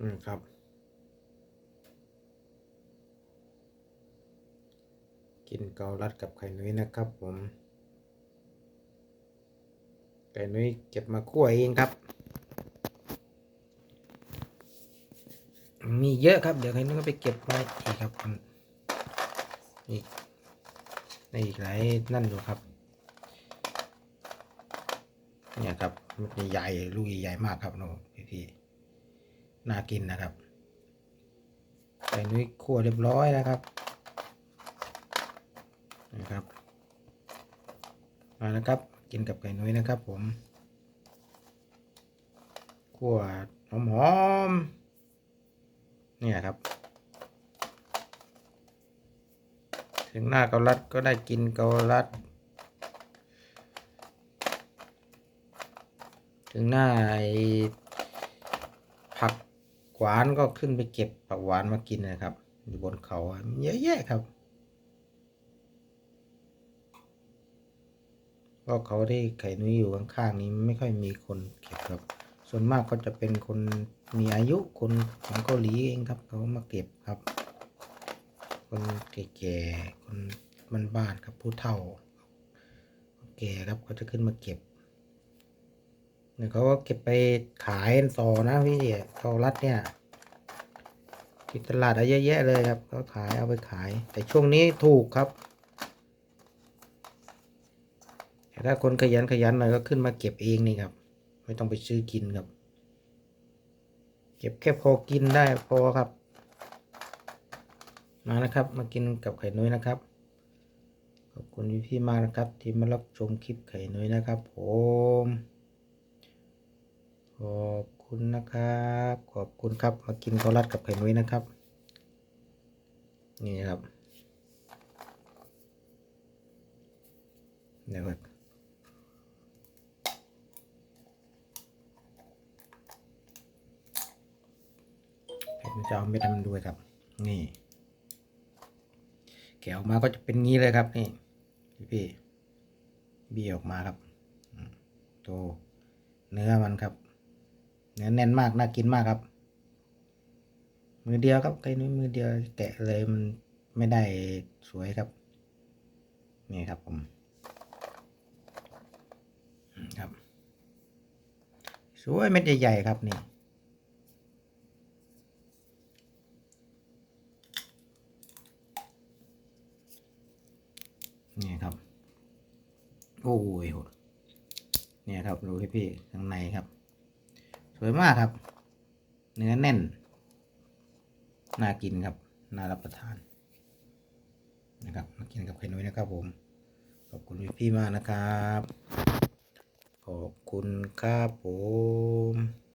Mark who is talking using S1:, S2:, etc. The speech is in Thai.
S1: อืมครับ กินเกาลัดกับไข่นุ้ยนะครับผมไก่นุ้ยเก็บมาคั่วเองครับ มีเยอะครับ เดี๋ยวไข่นุ้ยก็ไปเก็บมาอีกครับผมอีกในอีกหลายนั่นอยู่ครับ เนี่ยครับมันใหญ่ลูกใหญ่มากครับน้องพี่ๆ น่ากินนะครับไก่นุ้ยคั่วเรียบร้อยนะครับนะครับมานะครับ กินกับไก่นุ้ยนะครับผมคั่วหอมๆเนี่ยครับ ถึงหน้าเกาลัดก็ได้กินเกาลัด ถึงหน้าผัก วานก็ขึ้นไปเก็บผักหวานมากินนะครับ อยู่บนเขาเยอะแยะครับก็เขาที่ไข่นุ้ยอยู่ข้างๆนี้ไม่ค่อยมีคนเก็บครับ ส่วนมากก็จะเป็นคนมีอายุคนของเกาหลีเองครับ เขามาเก็บครับ คนแก่ๆคนบ้านๆครับผู้เฒ่า แก่ครับเขาจะขึ้นมาเก็บ เนี่ยเขาก็เก็บไปขายต่อนะพี่เกาลัดเนี่ยที่ตลาดอะเยอะแยะเลยครับเขาขายเอาไปขาย แต่ช่วงนี้ถูกครับแต่ถ้าคนขยันขยันหน่อยก็ขึ้นมาเก็บเองนี่ครับ ไม่ต้องไปซื้อกินครับ เก็บแค่พอกินได้พอครับ มานะครับ มากินกับไข่นุ้ยนะครับขอบคุณพี่ๆมากนะครับ ที่มารับชมคลิปไข่นุ้ยนะครับ ผม ขอบคุณนะครับ ขอบคุณครับ มากินข้าวรัดกับไข่นุ้ยนะครับ นี่ครับเดี๋ยวก่นผมจะเอาเม็ดมันด้วยครับ นี่ แกะออกมาก็จะเป็นงี้เลยครับ นี่ พี่ๆบี้ออกมาครับอืมโตเนื้อมันครับ เนื้อแน่นมากน่ากินมากครับ มือเดียวครับไก่นุ้มือเดียวแกะเลยมันไม่ได้สวยครับ นี่ครับผมครับสวยเม็ดใหญ่ๆครับนี่นี่ครับ โอ้ยโหดเนี่ยครับ ดูพี่ๆข้างในครับ สวยมากครับ เนื้อแน่น น่ากินครับ น่ารับประทาน นะครับมากินกับไข่นุ้ยนะครับผม ขอบคุณพี่พี่ๆมากนะครับ ขอบคุณครับผม